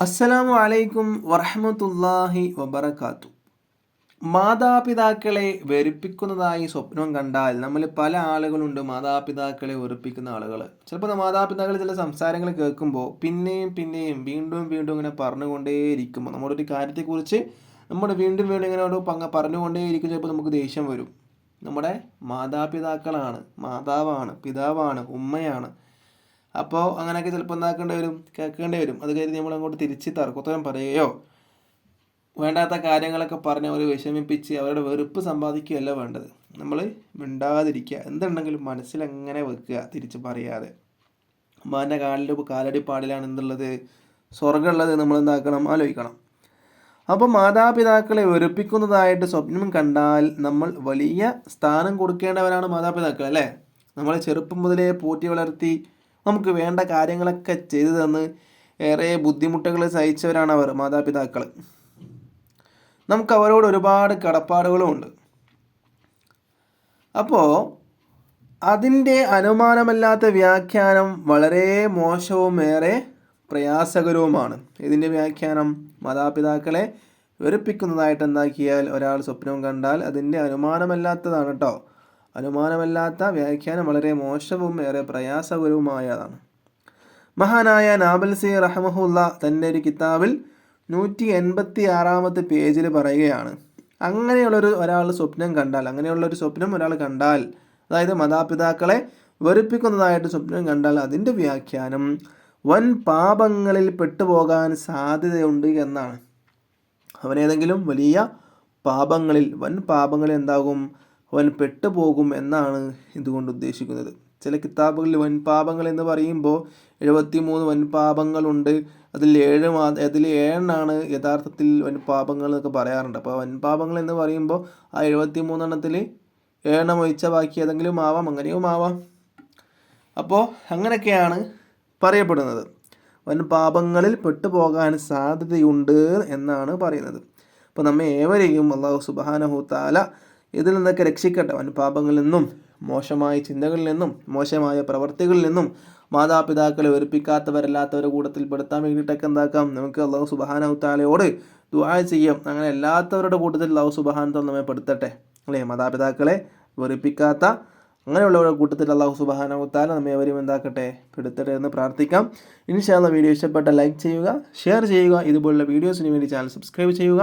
അസ്സലാമു അലൈക്കും വറഹമത്തല്ലാഹി വബർക്കാത്തു മാതാപിതാക്കളെ വെറുപ്പിക്കുന്നതായി സ്വപ്നം കണ്ടാൽ നമ്മൾ പല ആളുകളുണ്ട് മാതാപിതാക്കളെ വെറുപ്പിക്കുന്ന ആളുകൾ. ചിലപ്പോൾ മാതാപിതാക്കൾ ചില സംസാരങ്ങൾ കേൾക്കുമ്പോൾ പിന്നെയും പിന്നെയും വീണ്ടും വീണ്ടും ഇങ്ങനെ പറഞ്ഞുകൊണ്ടേയിരിക്കുമ്പോൾ നമ്മുടെ ഒരു കാര്യത്തെക്കുറിച്ച് നമ്മൾ വീണ്ടും വീണ്ടും ഇങ്ങനെ ഓരോ പങ്ക പറഞ്ഞുകൊണ്ടേയിരിക്കും ചിലപ്പോൾ നമുക്ക് ദേഷ്യം വരും. നമ്മുടെ മാതാപിതാക്കളാണ് മാതാവാണ് പിതാവാണ് ഉമ്മയാണ്. അപ്പോൾ അങ്ങനെയൊക്കെ ചിലപ്പോൾ എന്താക്കേണ്ടി വരും? കേൾക്കേണ്ടി വരും. അത് കരുതി നമ്മൾ അങ്ങോട്ട് തിരിച്ച് തർക്കോത്തരം പറയുകയോ വേണ്ടാത്ത കാര്യങ്ങളൊക്കെ പറഞ്ഞ് അവരെ വിഷമിപ്പിച്ച് അവരുടെ വെറുപ്പ് സമ്പാദിക്കുകയല്ല വേണ്ടത്. നമ്മൾ മിണ്ടാതിരിക്കുക. എന്തുണ്ടെങ്കിലും മനസ്സിലെങ്ങനെ വെക്കുക? തിരിച്ച് പറയാതെ. അമ്മാന്റെ കാലിൽ കാലടി പാടിലാണ് എന്തുള്ളത്? സ്വർഗമുള്ളത് നമ്മൾ എന്താക്കണം? ആലോചിക്കണം. അപ്പോൾ മാതാപിതാക്കളെ വെറുപ്പിക്കുന്നതായിട്ട് സ്വപ്നം കണ്ടാൽ നമ്മൾ വലിയ സ്ഥാനം കൊടുക്കേണ്ടവരാണ് മാതാപിതാക്കൾ അല്ലേ? നമ്മളെ ചെറുപ്പം മുതലേ പോറ്റി വളർത്തി നമുക്ക് വേണ്ട കാര്യങ്ങളൊക്കെ ചെയ്തു തന്ന് ഏറെ ബുദ്ധിമുട്ടുകൾ സഹിച്ചവരാണ് അവർ മാതാപിതാക്കൾ. നമുക്ക് അവരോട് ഒരുപാട് കടപ്പാടുകളും ഉണ്ട്. അപ്പോൾ അതിന്റെ അനുമാനമല്ലാത്ത വ്യാഖ്യാനം വളരെ മോശവും ഏറെ പ്രയാസകരവുമാണ്. ഇതിന്റെ വ്യാഖ്യാനം മാതാപിതാക്കളെ വെറുപ്പിക്കുന്നതായിട്ട് എന്താക്കിയാൽ ഒരാൾ സ്വപ്നം കണ്ടാൽ അതിന്റെ അനുമാനമല്ലാത്തതാണ് കേട്ടോ അനുമാനമല്ലാത്ത വ്യാഖ്യാനം വളരെ മോശവും ഏറെ പ്രയാസകരവുമായതാണ്. മഹാനായ നാബൽസി റഹമഹുല്ല തന്റെ ഒരു കിതാബിൽ നൂറ്റി എൺപത്തി ആറാമത്തെ പേജിൽ പറയുകയാണ് അങ്ങനെയുള്ളൊരു ഒരാൾ സ്വപ്നം കണ്ടാൽ അങ്ങനെയുള്ളൊരു സ്വപ്നം ഒരാൾ കണ്ടാൽ അതായത് മാതാപിതാക്കളെ വെറുപ്പിക്കുന്നതായിട്ട് സ്വപ്നം കണ്ടാൽ അതിന്റെ വ്യാഖ്യാനം വൻ പാപങ്ങളിൽ പെട്ടുപോകാൻ സാധ്യതയുണ്ട് എന്നാണ്. അവനേതെങ്കിലും വലിയ പാപങ്ങളിൽ വൻ പാപങ്ങളിൽ എന്താകും? അവൻ പെട്ടുപോകും എന്നാണ് ഇതുകൊണ്ട് ഉദ്ദേശിക്കുന്നത്. ചില കിതാബുകളിൽ വൻപാപങ്ങൾ എന്ന് പറയുമ്പോൾ എഴുപത്തി മൂന്ന് വൻപാപങ്ങളുണ്ട് അതിൽ ഏഴ് മാ അതിൽ ഏഴെണ്ണാണ് യഥാർത്ഥത്തിൽ വൻപാപങ്ങൾ എന്നൊക്കെ പറയാറുണ്ട്. അപ്പോൾ വൻപാപങ്ങൾ എന്ന് പറയുമ്പോൾ ആ എഴുപത്തി മൂന്നെണ്ണത്തിൽ ഏഴെണ്ണം ഒഴിച്ച ബാക്കി ഏതെങ്കിലും ആവാം. അങ്ങനെയും ആവാം. അപ്പോൾ അങ്ങനെയൊക്കെയാണ് പറയപ്പെടുന്നത്. വൻ പാപങ്ങളിൽ പെട്ടുപോകാൻ സാധ്യതയുണ്ട് എന്നാണ് പറയുന്നത്. അപ്പോൾ നമ്മെ ഏവരെയും അള്ളാഹു സുബാനഹുത്താല ഇതിൽ നിന്നൊക്കെ രക്ഷിക്കട്ടെ. അവൻ പാപങ്ങളിൽ നിന്നും മോശമായ ചിന്തകളിൽ നിന്നും മോശമായ പ്രവർത്തികളിൽ നിന്നും മാതാപിതാക്കളെ ഒരുപ്പിക്കാത്തവരല്ലാത്തവരുടെ കൂട്ടത്തിൽ പെടുത്താൻ വേണ്ടിയിട്ടൊക്കെ എന്താക്കാം? നമുക്ക് അള്ളാഹു സുബാനഹുത്താലയോട് ദുആ ചെയ്യാം. അങ്ങനെ എല്ലാത്തവരുടെ കൂട്ടത്തിൽ അള്ളാഹു സുബാനത്തം നമ്മെ പെടുത്തട്ടെ. അല്ലേ? മാതാപിതാക്കളെ വെറുപ്പിക്കാത്ത അങ്ങനെയുള്ളവരുടെ കൂട്ടത്തിൽ അള്ളാഹു സുബാനഹുത്താല നമ്മെ അവരും എന്താക്കട്ടെ? പെടുത്തട്ടെ എന്ന് പ്രാർത്ഥിക്കാം. ഇൻഷാല്ല വീഡിയോ ഇഷ്ടപ്പെട്ട ലൈക്ക് ചെയ്യുക ഷെയർ ചെയ്യുക. ഇതുപോലുള്ള വീഡിയോസിന് വേണ്ടി ചാനൽ സബ്സ്ക്രൈബ് ചെയ്യുക.